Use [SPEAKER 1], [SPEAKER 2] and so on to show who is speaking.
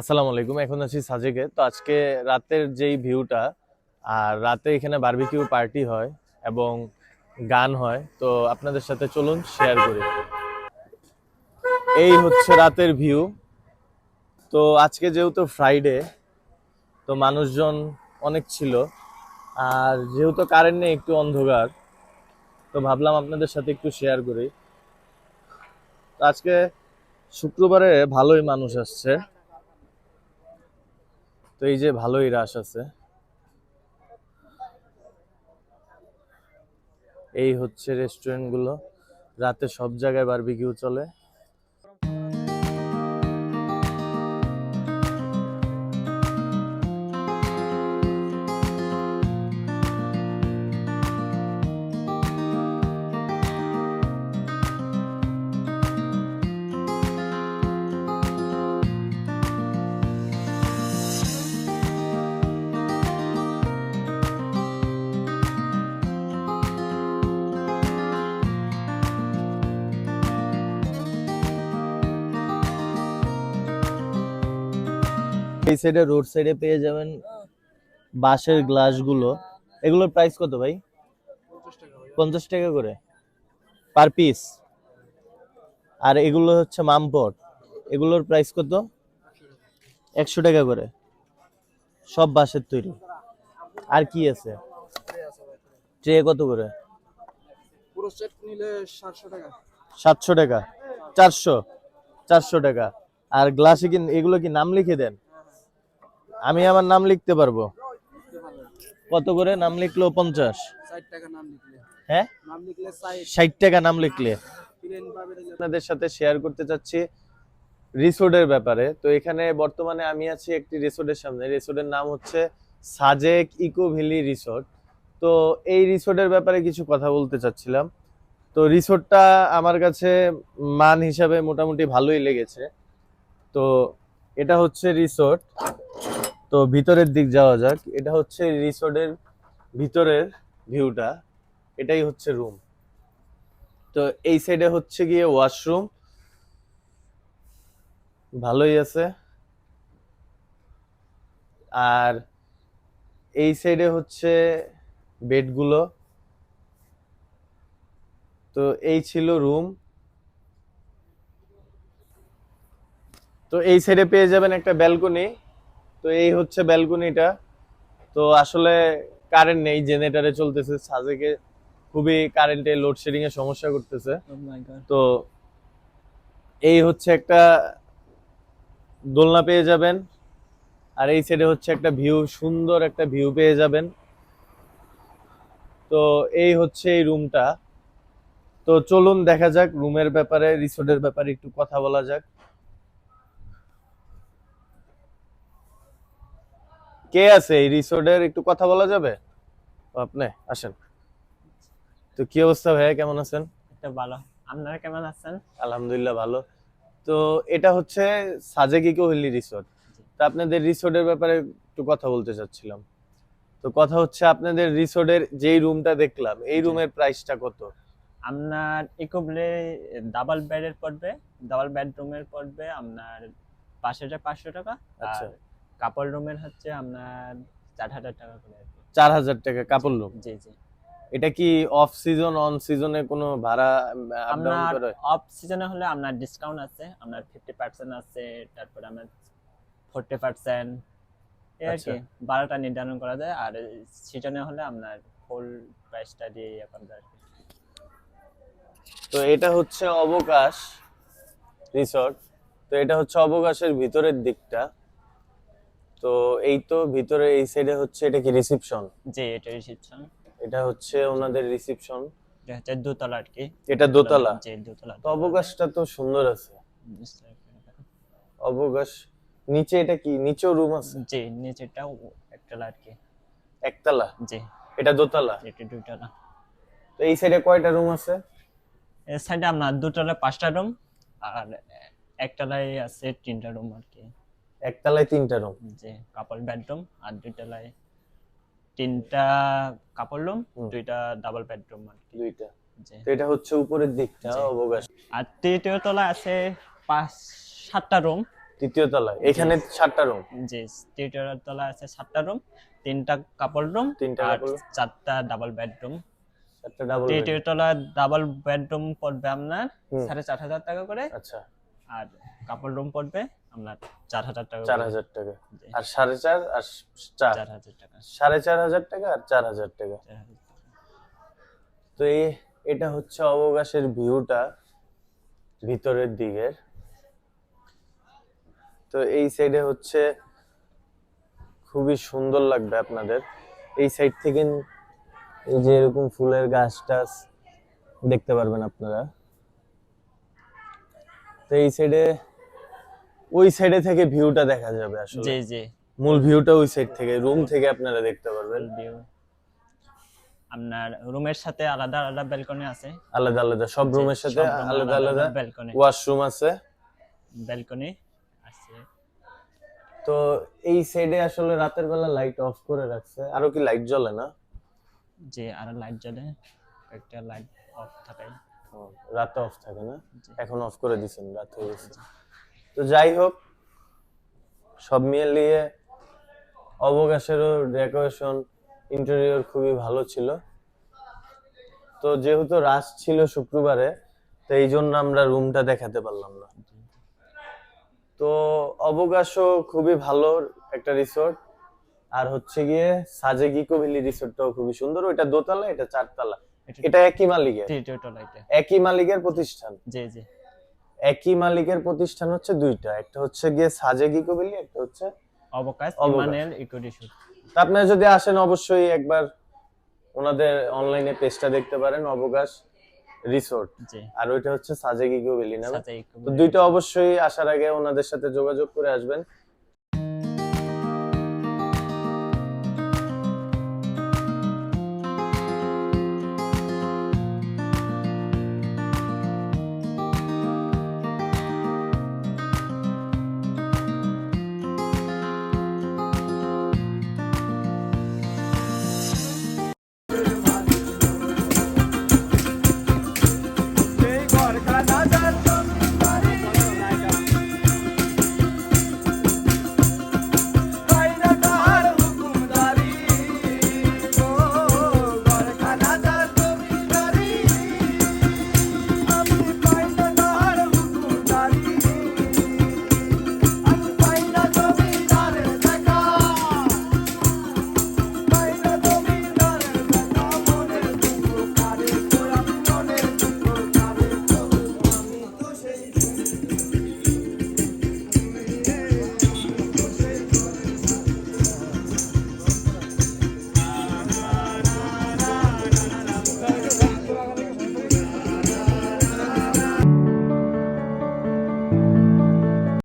[SPEAKER 1] আসসালামু আলাইকুম, এখন আছি সাজেকে। তো আজকে রাতের যেই ভিউটা, আর রাতে এখানে বারবিকিউ পার্টি হয় এবং গান হয়, তো আপনাদের সাথে চলুন শেয়ার করি। এই হচ্ছে রাতের ভিউ তো আজকে যেহেতু ফ্রাইডে তো মানুষজন অনেক ছিল, আর যেহেতু কারেন্ট নেই, একটু অন্ধকার, তো ভাবলাম আপনাদের সাথে একটু শেয়ার করি। তো আজকে শুক্রবারে ভালোই মানুষ আসছে। তো এই যে ভালোই রাশ আছে। এই হচ্ছে রেস্টুরেন্টগুলো রাতে সব জায়গায় বারবিকিউ চলে। এই সাইডে রোড সাইডে পেয়ে যাবেন বাঁশের গ্লাসগুলো এগুলোর প্রাইস কত ভাই? পঞ্চাশ টাকা করে। পার পিস আর এগুলো হচ্ছে মামপট। এগুলোর প্রাইস কত? একশো টাকা করে। সব বাঁশের তৈরি। আর কি আছে? ট্রে কত করে?
[SPEAKER 2] পুরো সেট নিলে সাতশো টাকা।
[SPEAKER 1] সাতশো টাকা। চারশো। চারশো টাকা। আর গ্লাসে কি এগুলো কি নাম লিখে দেন? আমি আমার নাম লিখতে পারব। কত করে? নাম লিখলো পঞ্চাশ।
[SPEAKER 2] ষাট টাকা নাম লিখলে।
[SPEAKER 1] হ্যাঁ?
[SPEAKER 2] ষাট।
[SPEAKER 1] টাকা নাম লিখলে।
[SPEAKER 2] দিলে
[SPEAKER 1] আপনাদের সাথে শেয়ার করতে চাচ্ছি রিসোর্টের ব্যাপারে। তো এখানে বর্তমানে আমি আছি একটি রিসোর্টের সামনে। রিসোর্টের নাম হচ্ছে সাজেক ইকো ভ্যালি রিসোর্ট। তো এই রিসোর্টের ব্যাপারে কিছু কথা বলতে চাচ্ছিলাম। তো রিসোর্টটা আমার কাছে মান হিসাবে মোটামুটি ভালোই লেগেছে। তো এটা হচ্ছে রিসোর্ট। তো ভিতরের দিক যাওয়া যাক। এটা হচ্ছে রিসোর্টের ভিতরের ভিউটা। এটাই হচ্ছে রুম। তো এই সাইডে হচ্ছে গিয়ে ওয়াশরুম। ভালোই আছে। আর এই সাইডে হচ্ছে বেডগুলো। তো এই ছিল রুম। তো এই সাইডে পেয়ে যাবেন একটা ব্যালকনি। তো এই হচ্ছে ব্যালকনিটা তো আসলে কারেন্ট নেই জেনারেটারে চলতেছে। সাজেকে খুবই কারেন্টে লোডশেডিং এর সমস্যা করতেছে। তো এই হচ্ছে একটা দোলনা পেয়ে যাবেন। আর এই সাইডে হচ্ছে একটা ভিউ সুন্দর একটা ভিউ পেয়ে যাবেন। তো এই হচ্ছে এই রুমটা তো চলুন দেখা যাক রুমের ব্যাপারে রিসোর্টের ব্যাপারে একটু কথা বলা যাক। কে আছে? এই রিসোর্টের একটু কথা বলা যাবে? আপনি আসেন। তো কি অবস্থা ভাইয়া? কেমন আছেন?
[SPEAKER 3] তো ভালো। আপনারা কেমন আছেন?
[SPEAKER 1] আলহামদুলিল্লাহ ভালো। তো এটা হচ্ছে সাজেকি কোহলি রিসোর্ট। তো আপনাদের রিসোর্টের ব্যাপারে একটু কথা বলতে চাচ্ছিলাম। তো কথা হচ্ছে আপনাদের রিসোর্টের যেই রুমটা দেখলাম এই রুমের প্রাইসটা কত?
[SPEAKER 3] আপনার ইকোবলে ডাবল বেডের পড়বে ডাবল বেডরুমের পড়বে আপনার পাঁচ হাজার পাঁচশো টাকা।
[SPEAKER 1] আচ্ছা।
[SPEAKER 3] কাপড় রুমের হচ্ছে আপনার চার হাজার টাকা করে।
[SPEAKER 1] চার হাজার টাকা কাপড় রুম
[SPEAKER 3] জি জি
[SPEAKER 1] এটা কি অফ সিজন অন সিজনে কোনো ভাড়া
[SPEAKER 3] আপনার অফ সিজনে হলে আপনার ডিসকাউন্ট আছে আপনার ফিফটি পার্সেন্ট আছে তারপর আপনার ফোরটি পার্সেন্ট এই আর
[SPEAKER 1] আচ্ছা।
[SPEAKER 3] কি বারোটা নির্ধারণ করা যায় আর সিজনে হলে আপনার ফুল প্রাইসটা দিয়ে ইয়ে করা যায়।
[SPEAKER 1] তো এটা হচ্ছে অবকাশ রিসর্ট তো এটা হচ্ছে অবকাশের ভিতরের দিকটা তো এই তো ভিতরে এই সাইডে হচ্ছে এটা কি রিসেপশন
[SPEAKER 3] জি এটা রিসিপশন
[SPEAKER 1] এটা হচ্ছে ওনাদের রিসেপশন
[SPEAKER 3] এটা হচ্ছে দোতলা আর কি।
[SPEAKER 1] এটা দোতলা?
[SPEAKER 3] জি দোতলা
[SPEAKER 1] তো অবকাশটা তো সুন্দর আছে। অবকাশ নিচে এটা কি? নিচেও রুম আছে?
[SPEAKER 3] জি নিচেরটাও একতলা আর কি।
[SPEAKER 1] একতলা?
[SPEAKER 3] জি।
[SPEAKER 1] এটা দোতলা?
[SPEAKER 3] এটা দুতলা
[SPEAKER 1] তো এই সাইডে কয়টা রুম আছে?
[SPEAKER 3] এর সাইডে আপনার দুতলা পাঁচটা রুম আর একতলায় আছে তিনটা রুম আর কি।
[SPEAKER 1] একতলায় তিনটা রুম
[SPEAKER 3] যে কাপল বেডরুম আর দুইতলায় তিনটা কাপড় রুম দুইটা ডাবল বেডরুম আর
[SPEAKER 1] দুইটা।
[SPEAKER 3] জি
[SPEAKER 1] তো এটা হচ্ছে উপরের দিকটা অবকাশ।
[SPEAKER 3] আর তৃতীয় তলায় আছে পাঁচ সাতটা রুম
[SPEAKER 1] তৃতীয় তলায় এখানে সাতটা রুম
[SPEAKER 3] জি তৃতীয় তলায় আছে সাতটা রুম তিনটা কাপড় রুম
[SPEAKER 1] তিনটা
[SPEAKER 3] আর চারটা ডাবল বেডরুম তৃতীয় তলায় ডাবল বেডরুম পড়বে আপনার। সাড়ে চার হাজার টাকা করে।
[SPEAKER 1] আচ্ছা।
[SPEAKER 3] আর কাপড় রুম পড়বে আপনার চার হাজার টাকা
[SPEAKER 1] চার। হাজার টাকা। আর সাড়ে চার আর চার।
[SPEAKER 3] হাজার টাকা।
[SPEAKER 1] সাড়ে চার হাজার টাকা আর চার হাজার টাকা। তো এই এটা হচ্ছে অবকাশের ভিউটা ভিতরের দিকের। তো এই সাইডে হচ্ছে খুবই সুন্দর লাগবে আপনাদের। এই সাইড থেকে এই যে এরকম ফুলের গাছ টাছ দেখতে পারবেন আপনারা। তো এই সাইডে ওই সাইডে থেকে ভিউটা দেখা যাবে আসলে।
[SPEAKER 3] জি জি।
[SPEAKER 1] মূল ভিউটা ওই সাইড থেকে রুম থেকে আপনারা দেখতে পারবেন।
[SPEAKER 3] ভিউ আপনার রুমের সাথে আলাদা আলাদা ব্যালকনি আছে।
[SPEAKER 1] আলাদা আলাদা সব রুমের সাথে আলাদা আলাদা
[SPEAKER 3] ব্যালকনি
[SPEAKER 1] ওয়াশরুম আছে।
[SPEAKER 3] ব্যালকনি আছে।
[SPEAKER 1] তো এই সাইডে আসলে রাতের বেলা লাইট অফ করে রাখছে। আরও কি লাইট জ্বলে না?
[SPEAKER 3] যে আর লাইট জ্বলে। একটা লাইট অফ থাকে।
[SPEAKER 1] রাতে অফ থাকে না? এখন অফ করে দিছেন রাত হয়ে গেছে। তো যাই হোক সব মিলিয়ে অবকাশেরও ডেকোরেশন ইন্টেরিয়র খুবই ভালো ছিল। তো যেহেতু রাশ ছিল শুক্রবারে তো এই জন্য আমরা রুমটা দেখাতে পারলাম না। তো অবকাশও খুবই ভালো একটা রিসোর্ট আর হচ্ছে গিয়ে সাজেক ইকো ভ্যালি রিসোর্টটাও খুবই সুন্দর। ওইটা দোতলা এটা চারতলা।
[SPEAKER 3] এটা
[SPEAKER 1] একই মালিকের। একই মালিকের প্রতিষ্ঠান।
[SPEAKER 3] জি জি।
[SPEAKER 1] একই মালিকের প্রতিষ্ঠান হচ্ছে দুইটা। একটা হচ্ছে গিয়ে সাজেক একটা হচ্ছে
[SPEAKER 3] অবকাশ। ইমানুয়েল ইকোডিশুট
[SPEAKER 1] তা আপনারা যদি আসেন অবশ্যই একবার ওনাদের অনলাইনে পেজটা দেখতে পারেন অবকাশ রিসোর্ট
[SPEAKER 3] জি।
[SPEAKER 1] আর ওইটা হচ্ছে সাজেক ইকো না তো দুইটা অবশ্যই আসার আগে ওনাদের সাথে যোগাযোগ করে আসবেন।